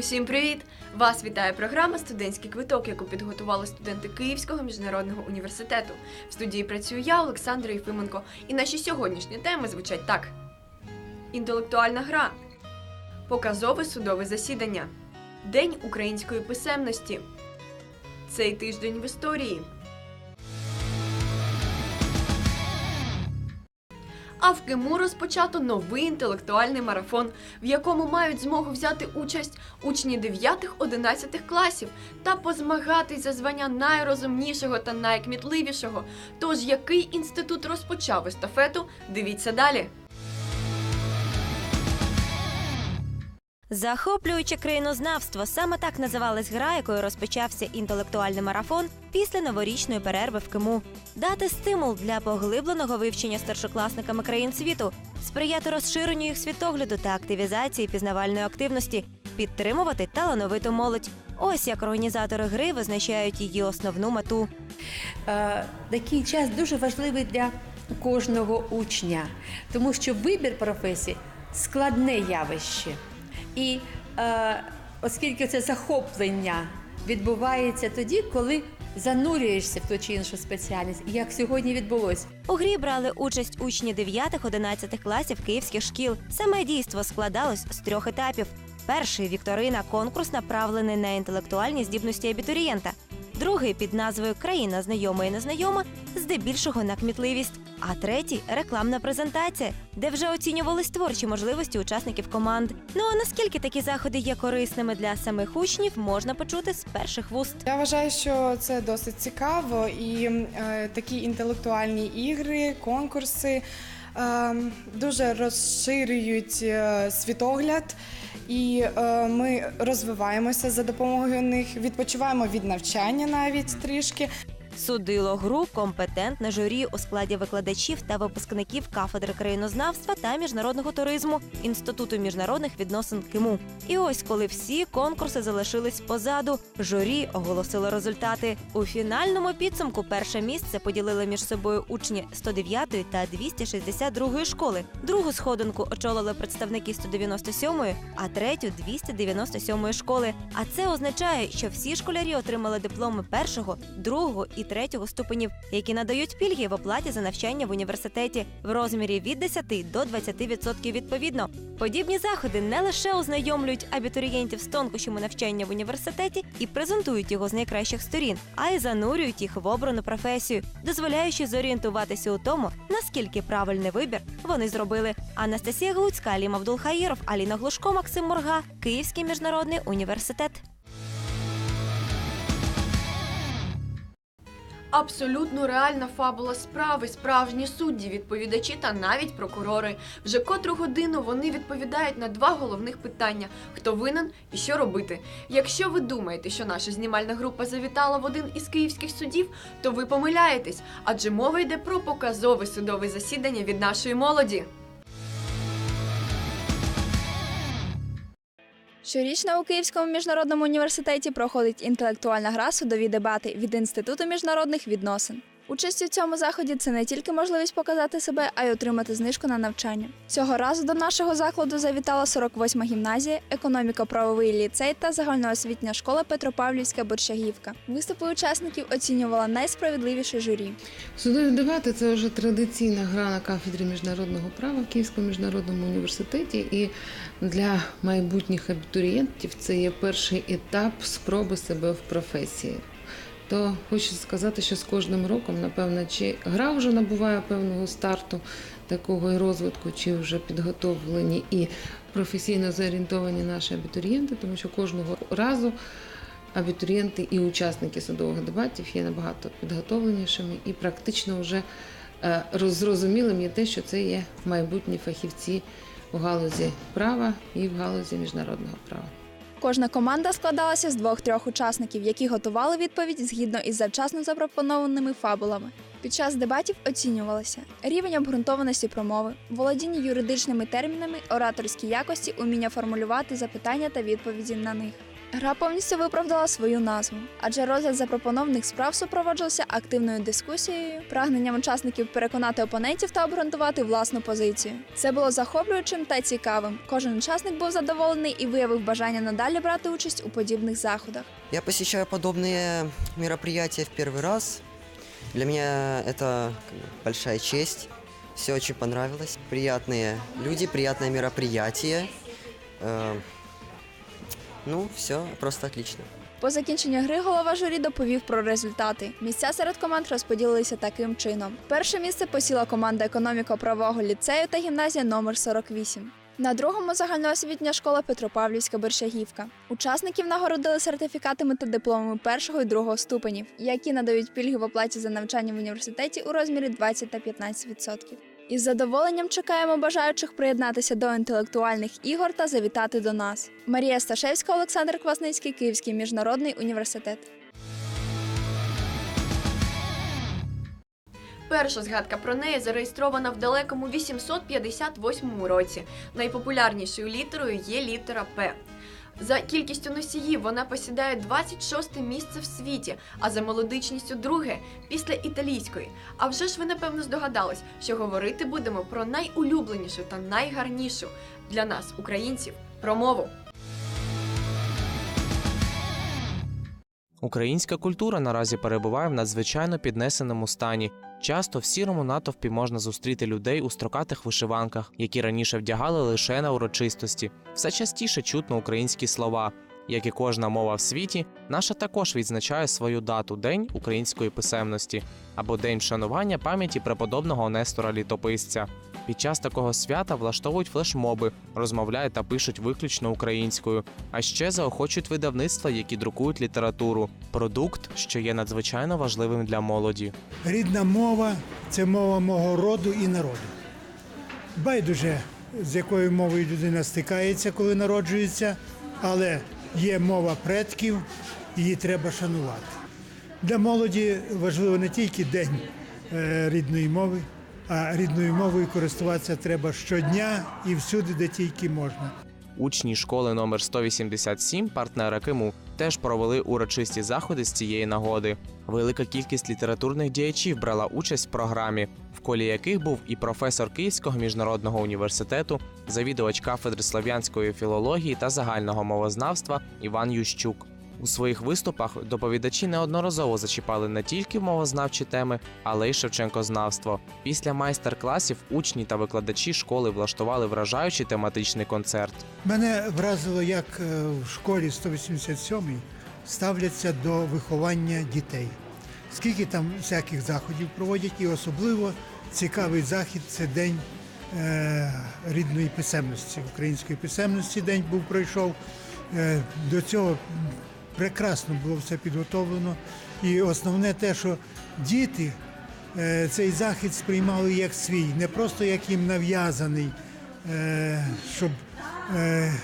Усім привіт! Вас вітає програма Студентський квиток, яку підготували студенти Київського міжнародного університету. В студії працюю я, Олександра Єфименко, і наші сьогоднішні теми звучать так: інтелектуальна гра, показове судове засідання, День української писемності. Цей тиждень в історії. А в КИМУ розпочато новий інтелектуальний марафон, в якому мають змогу взяти участь учні 9-11 класів та позмагатись за звання найрозумнішого та найкмітливішого. Тож який інститут розпочав естафету? Дивіться далі. Захоплююче країнознавство саме так називалась гра, якою розпочався інтелектуальний марафон після новорічної перерви в Киму. Дати стимул для поглибленого вивчення старшокласниками країн світу, сприяти розширенню їх світогляду та активізації пізнавальної активності, підтримувати талановиту молодь. Ось як організатори гри визначають її основну мету. Е, такий час дуже важливий для кожного учня, тому що вибір професії складне явище. І е, оскільки це захоплення відбувається тоді, коли занурюєшся в ту чи іншу спеціальність, як сьогодні відбулося. У грі брали участь учні 9-11 класів київських шкіл. Саме дійство складалось з трьох етапів. Перший вікторина конкурс направлений на інтелектуальні здібності абітурієнта. Другий під назвою Країна знайома і незнайома, здебільшого на кмітливість. А третій рекламна презентація, де вже оцінювались творчі можливості учасників команд. Ну а наскільки такі заходи є корисними для самих учнів, можна почути з перших вуст. Я вважаю, що це досить цікаво, і е, такі інтелектуальні ігри, конкурси е, дуже розширюють е, світогляд, і е, ми розвиваємося за допомогою них, відпочиваємо від навчання навіть трішки. Судило гру компетентне журі у складі викладачів та випускників кафедри країнознавства та міжнародного туризму Інституту міжнародних відносин КИМУ. І ось коли всі конкурси залишились позаду, журі оголосило результати. У фінальному підсумку перше місце поділили між собою учні 109 та 262 школи. Другу сходинку очолили представники 197, а третю 297 школи. А це означає, що всі школярі отримали дипломи першого, другого і третього ступенів, які надають пільги в оплаті за навчання в університеті в розмірі від 10 до 20% відповідно. Подібні заходи не лише ознайомлюють абітурієнтів з тонкощами навчання в університеті і презентують його з найкращих сторін, а й занурюють їх в обрану професію, дозволяючи зорієнтуватися у тому, наскільки правильний вибір вони зробили. Анастасія Глуцька, Алім Абдулхаїров, Аліна Глушко, Максим Морга, Київський міжнародний університет. Абсолютно реальна фабула справи, справжні судді, відповідачі та навіть прокурори. Вже котру годину вони відповідають на два головних питання: хто винен і що робити. Якщо ви думаєте, що наша знімальна група завітала в один із київських судів, то ви помиляєтесь, адже мова йде про показове судове засідання від нашої молоді. Щорічно у Київському міжнародному університеті проходить інтелектуальна гра судові дебати від Інституту міжнародних відносин. Участь у цьому заході це не тільки можливість показати себе, а й отримати знижку на навчання. Цього разу до нашого закладу завітала 48-ма гімназія, економіко-правовий ліцей та загальноосвітня школа Петропавлівська Борщагівка. Виступи учасників оцінювала найсправедливіше журі. Судові дебати це вже традиційна гра на кафедрі міжнародного права в Київському міжнародному університеті. І для майбутніх абітурієнтів це є перший етап спроби себе в професії. То хочу сказати, що з кожним роком, напевно, чи гра вже набуває певного старту такого і розвитку, чи вже підготовлені і професійно зорієнтовані наші абітурієнти, тому що кожного разу абітурієнти і учасники судових дебатів є набагато підготовленішими і практично вже е, зрозумілим є те, що це є майбутні фахівці в галузі права і в галузі міжнародного права. Кожна команда складалася з двох-трьох учасників, які готували відповідь згідно із завчасно запропонованими фабулами. Під час дебатів оцінювалися рівень обґрунтованості промови, володіння юридичними термінами, ораторські якості, уміння формулювати запитання та відповіді на них. Гра повністю виправдала свою назву, адже розгляд запропонованих справ супроводжувався активною дискусією, прагненням учасників переконати опонентів та обґрунтувати власну позицію. Це було захоплюючим та цікавим. Кожен учасник був задоволений і виявив бажання надалі брати участь у подібних заходах. Я посещаю подобные мероприятия в первый раз. Для меня это как бы, большая честь. Все очень понравилось. Приятные люди, приятное мероприятие. Э, Ну, все просто отлично. По закінченню гри голова журі доповів про результати. Місця серед команд розподілилися таким чином: перше місце посіла команда економіко-правового ліцею та гімназія номер 48. На другому загальноосвітня школа Петропавлівська Борщагівка. Учасників нагородили сертифікатами та дипломами першого і другого ступенів, які надають пільги в оплаті за навчання в університеті у розмірі 20 та 15%. Із задоволенням чекаємо бажаючих приєднатися до інтелектуальних ігор та завітати до нас. Марія Сташевська, Олександр Квасницький, Київський міжнародний університет. Перша згадка про неї зареєстрована в далекому 858 році. Найпопулярнішою літерою є літера П. За кількістю носіїв вона посідає 26 місце в світі, а за мелодичністю друге після італійської. А вже ж ви напевно здогадались, що говорити будемо про найулюбленішу та найгарнішу для нас, українців, промову. Українська культура наразі перебуває в надзвичайно піднесеному стані. Часто в сірому натовпі можна зустріти людей у строкатих вишиванках, які раніше вдягали лише на урочистості. Все частіше чутно українські слова. Як і кожна мова в світі, наша також відзначає свою дату День української писемності або День вшанування пам'яті преподобного Нестора Літописця. Під час такого свята влаштовують флешмоби, розмовляють та пишуть виключно українською, а ще заохочують видавництва, які друкують літературу, продукт, що є надзвичайно важливим для молоді. Рідна мова це мова мого роду і народу. Байдуже, з якою мовою людина стикається, коли народжується, але є мова предків, її треба шанувати. Для молоді важливо не тільки день е, рідної мови, а рідною мовою користуватися треба щодня і всюди, де тільки можна. Учні школи номер 187, партнера Киму, теж провели урочисті заходи з цієї нагоди. Велика кількість літературних діячів брала участь в програмі, в колі яких був і професор Київського міжнародного університету, завідувач кафедри слов'янської філології та загального мовознавства Іван Ющук. У своїх виступах доповідачі неодноразово зачіпали не тільки мовознавчі теми, але й шевченкознавство. Після майстер-класів учні та викладачі школи влаштували вражаючий тематичний концерт. Мене вразило, як е, в школі 187 ставляться до виховання дітей. Скільки там всяких заходів проводять, і особливо цікавий захід це день е, рідної писемності, української писемності. День був пройшов. Е, до цього прекрасно було все підготовлено. І основне те, що діти е, цей захід сприймали як свій, не просто як їм нав'язаний, е, щоб е,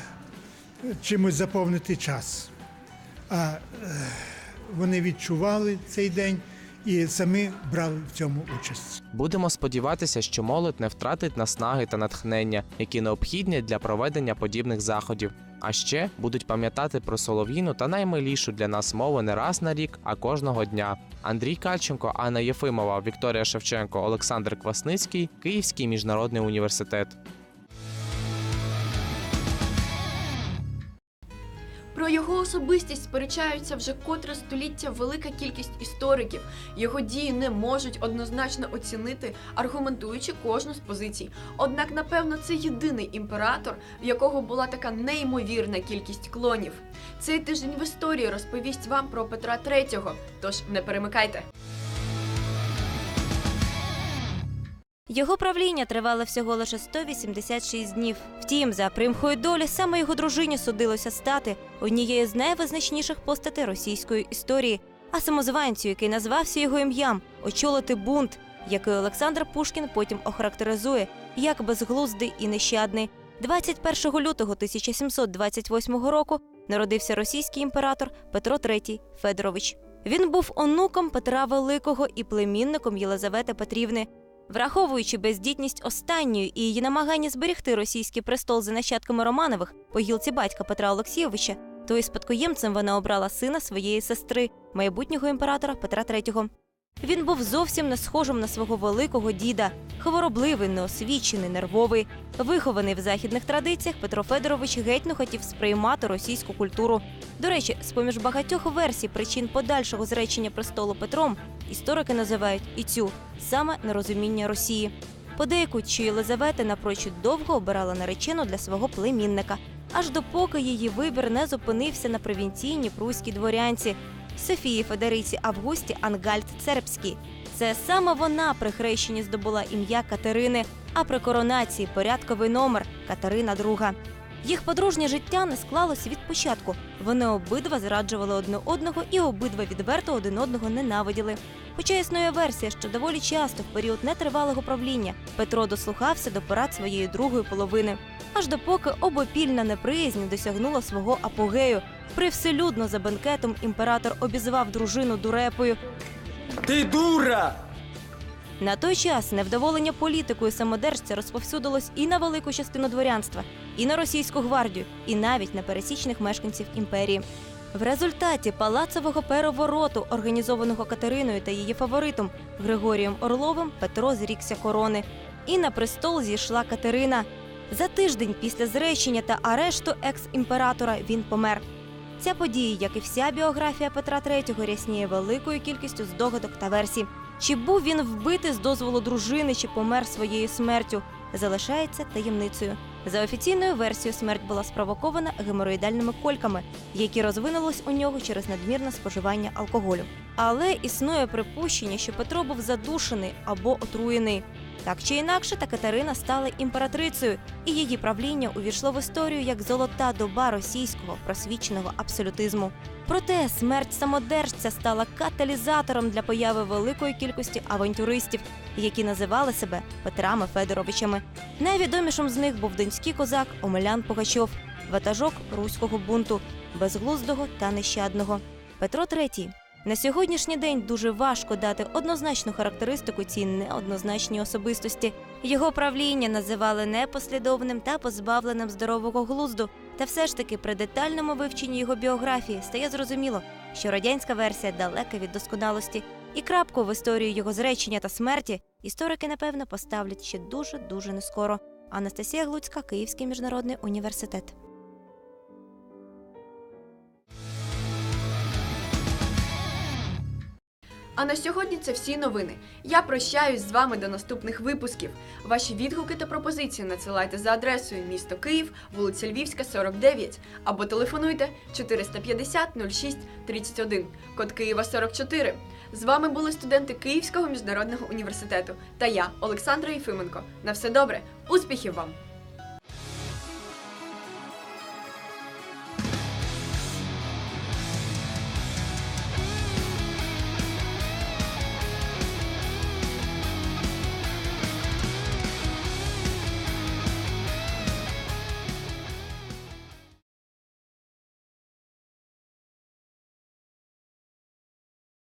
чимось заповнити час. А вони відчували цей день і самі брали в цьому участь. Будемо сподіватися, що молодь не втратить наснаги та натхнення, які необхідні для проведення подібних заходів. А ще будуть пам'ятати про солов'їну та наймилішу для нас мову не раз на рік, а кожного дня. Андрій Кальченко, Анна Єфимова, Вікторія Шевченко, Олександр Квасницький, Київський міжнародний університет. Про його особистість сперечаються вже котре століття велика кількість істориків. Його дії не можуть однозначно оцінити, аргументуючи кожну з позицій. Однак, напевно, це єдиний імператор, в якого була така неймовірна кількість клонів. Цей тиждень в історії розповість вам про Петра III, тож не перемикайте. Його правління тривало всього лише 186 днів. Втім, за примхою долі саме його дружині судилося стати однією з найвизначніших постатей російської історії, а самозванцю, який назвався його ім'ям, очолити бунт, який Олександр Пушкін потім охарактеризує як безглуздий і нещадний. 21 лютого 1728 року народився російський імператор Петро III Федорович. Він був онуком Петра Великого і племінником Єлизавети Петрівни. Враховуючи бездітність останньої і її намагання зберегти російський престол за нащадками Романових по гілці батька Петра Олексійовича, то і спадкоємцем вона обрала сина своєї сестри, майбутнього імператора Петра III. Він був зовсім не схожим на свого великого діда, хворобливий, неосвічений, нервовий. Вихований в західних традиціях, Петро Федорович геть не хотів сприймати російську культуру. До речі, з поміж багатьох версій причин подальшого зречення престолу Петром історики називають і цю саме нерозуміння Росії. Подейкують, що Єлизавета напрочуд довго обирала наречену для свого племінника, аж допоки її вибір не зупинився на провінційній пруській дворянці Софії Федериці Августі Ангальд Цербській. Це саме вона при хрещенні здобула ім'я Катерини, а при коронації порядковий номер Катерина II. Їх подружнє життя не склалося від початку. Вони обидва зраджували одне одного і обидва відверто один одного ненавиділи. Хоча існує версія, що доволі часто в період нетривалого правління Петро дослухався до порад своєї другої половини, аж допоки обопільна неприязнь досягнула свого апогею. Привселюдно за бенкетом імператор обізвав дружину дурепою. Ти дура! На той час невдоволення політикою самодержця розповсюдилось і на велику частину дворянства, і на російську гвардію, і навіть на пересічних мешканців імперії. В результаті палацового перевороту, організованого Катериною та її фаворитом Григорієм Орловим, Петро зрікся корони. І на престол зійшла Катерина. За тиждень після зречення та арешту екс-імператора він помер. Ця подія, як і вся біографія Петра III, рясніє великою кількістю здогадок та версій. Чи був він вбитий з дозволу дружини, чи помер своєю смертю, залишається таємницею. За офіційною версією, смерть була спровокована геморроїдальними кольками, які розвинулись у нього через надмірне споживання алкоголю. Але існує припущення, що Петро був задушений або отруєний. Так чи інакше, та Катерина стала імператрицею, і її правління увійшло в історію як золота доба російського просвіченого абсолютизму. Проте смерть самодержця стала каталізатором для появи великої кількості авантюристів, які називали себе Петрами Федоровичами. Найвідомішим з них був донський козак Омелян Пугачов, ватажок руського бунту, безглуздого та нещадного. Петро III. На сьогоднішній день дуже важко дати однозначну характеристику цій неоднозначній особистості. Його правління називали непослідовним та позбавленим здорового глузду. Та все ж таки при детальному вивченні його біографії стає зрозуміло, що радянська версія далека від досконалості, і крапку в історію його зречення та смерті історики, напевно, поставлять ще дуже дуже нескоро. Анастасія Глуцька, Київський міжнародний університет. А на сьогодні це всі новини. Я прощаюсь з вами до наступних випусків. Ваші відгуки та пропозиції надсилайте за адресою місто Київ, вулиця Львівська, 49 або телефонуйте 450 06 31, код Києва 44. З вами були студенти Київського міжнародного університету та я, Олександра Єфименко. На все добре, успіхів вам!